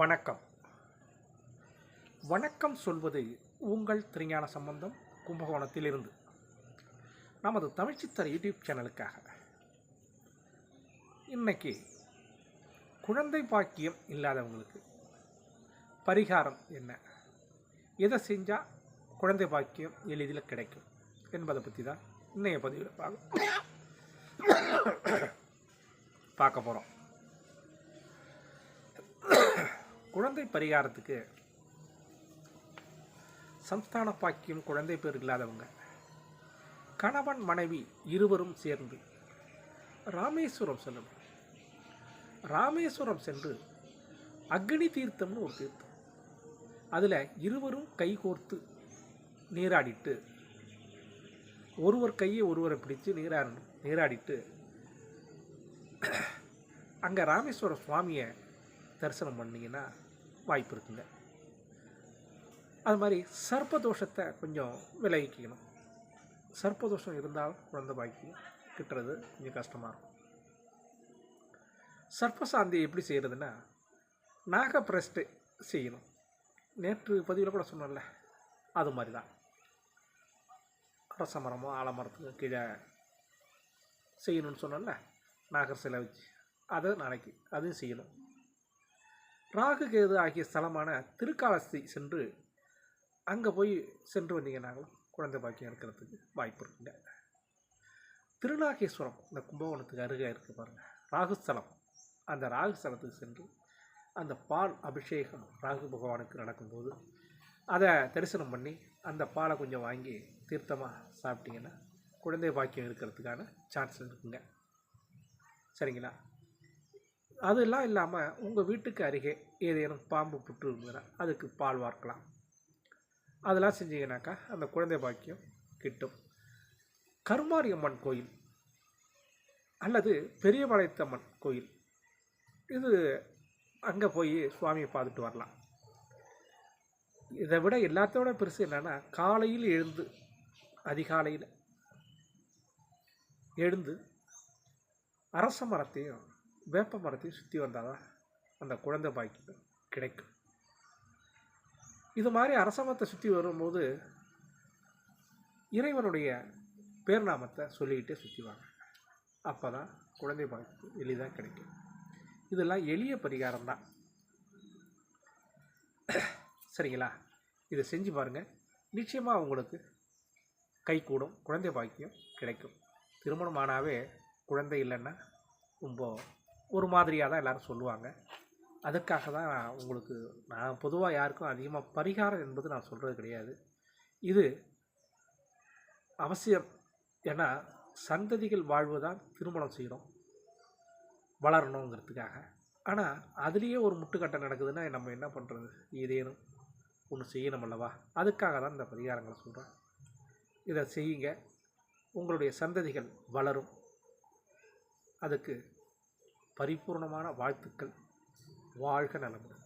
வணக்கம். வணக்கம் சொல்வது உங்கள் திருஞான சம்பந்தம் கும்பகோணத்திலிருந்து. நமது தமிழ்ச்சித்தர் யூடியூப் சேனலுக்காக. இன்னைக்கு குழந்தை பாக்கியம் இல்லாதவங்களுக்கு பரிகாரம் என்ன? எதை செஞ்சால் குழந்தை பாக்கியம் எளிதில் கிடைக்கும் என்பதை பற்றி தான் இன்றைய பதிவில் பார்க்க பார்க்க போகிறோம் குழந்தை பரிகாரத்துக்கு சந்தான பாக்கியம் குழந்தை பேர் இல்லாதவங்க. கணவன் மனைவி இருவரும் சேர்ந்து ராமேஸ்வரம் செல்லணும். ராமேஸ்வரம் சென்று அக்னி தீர்த்தம்னு ஒரு தீர்த்தம். அதில் இருவரும் கைகோர்த்து நீராடிட்டு ஒருவர் கையை ஒருவரை பிடித்து நீராடணும் நீராடிட்டு அங்கே ராமேஸ்வர சுவாமியை தரிசனம் பண்ணிங்கன்னா வாய்ப்பு இருக்குங்க. அது மாதிரி சர்ப்பதோஷத்தை கொஞ்சம் விலகிக்கணும். சர்ப்பதோஷம் இருந்தால் குழந்தை பாக்கி கிட்டுறது கொஞ்சம் கஷ்டமாக இருக்கும். சர்ப்பசாந்தி எப்படி செய்கிறதுன்னா நாகப்பிரஸ்ட்டு செய்யணும். நேற்று பதிவில் கூட சொன்னோம்ல அது மாதிரி தான். அரச மரமோ ஆலமரத்துக்கு கீழே செய்யணும்னு சொன்னோம்ல நாகர் சிலை வச்சு. அதை நாளைக்கு அதையும் செய்யணும். ராகு கேது ஆகிய ஸ்தலமான திருக்காலஸ்தி சென்று அங்கே போய் சென்று வந்தீங்கன்னாலும் குழந்தை பாக்கியம் இருக்கிறதுக்கு வாய்ப்பு இருக்குங்க. திருநாகேஸ்வரம் இந்த கும்பகோணத்துக்கு அருகே இருக்குது பாருங்கள் ராகுஸ்தலம். அந்த ராகுஸ்தலத்துக்கு சென்று அந்த பால் அபிஷேகம் ராகு பகவானுக்கு நடக்கும்போது அதை தரிசனம் பண்ணி அந்த பாலை கொஞ்சம் வாங்கி தீர்த்தமாக சாப்பிட்டீங்கன்னா குழந்தை பாக்கியம் இருக்கிறதுக்கான சான்ஸ் இருக்குங்க. சரிங்களா? அதெல்லாம் இல்லாமல் உங்கள் வீட்டுக்கு அருகே ஏதேனும் பாம்பு புற்று இருந்ததுன்னா அதுக்கு பால் வார்க்கலாம். அதெல்லாம் செஞ்சீங்கன்னாக்கா அந்த குழந்தை பாக்கியம் கிட்டும். கருமாரி அம்மன் கோயில் அல்லது பெரியபாளையத்தம்மன் கோயில் இது அங்கே போய் சுவாமியை பார்த்துட்டு வரலாம். இதை விட எல்லாத்தோட பெருசு என்னென்னா காலையில் எழுந்து அதிகாலையில் எழுந்து அரச மரத்தையும் வேப்ப மரத்தையும் சுற்றி வந்தால் தான் அந்த குழந்தை பாக்கியம் கிடைக்கும். இது மாதிரி அரசாங்கத்தை சுற்றி வரும்போது இறைவனுடைய பேர்நாமத்தை சொல்லிக்கிட்டே சுற்றி வாங்க. அப்போ தான் குழந்தை பாக்கியம் எளிதாக கிடைக்கும். இதெல்லாம் எளிய பரிகாரம் தான். சரிங்களா? இதை செஞ்சு பாருங்கள் நிச்சயமாக உங்களுக்கு கை கூடும் குழந்தை பாக்கியம் கிடைக்கும். திருமணம் ஆனாவே குழந்தை இல்லைன்னா ரொம்ப ஒரு மாதிரியாக தான் எல்லோரும் சொல்லுவாங்க. அதுக்காக தான் நான் உங்களுக்கு நான் பொதுவாக யாருக்கும் அதிகமாக பரிகாரம் என்பது நான் சொல்கிறது கிடையாது. இது அவசியம். ஏன்னா சந்ததிகள் வாழ்வு தான் திருமணம் செய்கிறோம் வளரணுங்கிறதுக்காக. ஆனால் அதுலேயே ஒரு முட்டுக்கட்டை நடக்குதுன்னா நம்ம என்ன பண்ணுறது ஏதேனும் ஒன்று செய்யணும் அல்லவா? அதுக்காக தான் இந்த பரிகாரங்களை சொல்கிறேன் இதை செய்யுங்க. உங்களுடைய சந்ததிகள் வளரும். அதுக்கு பரிபூர்ணமான வாழ்த்துக்கள். வாழ்க நலமுடன்.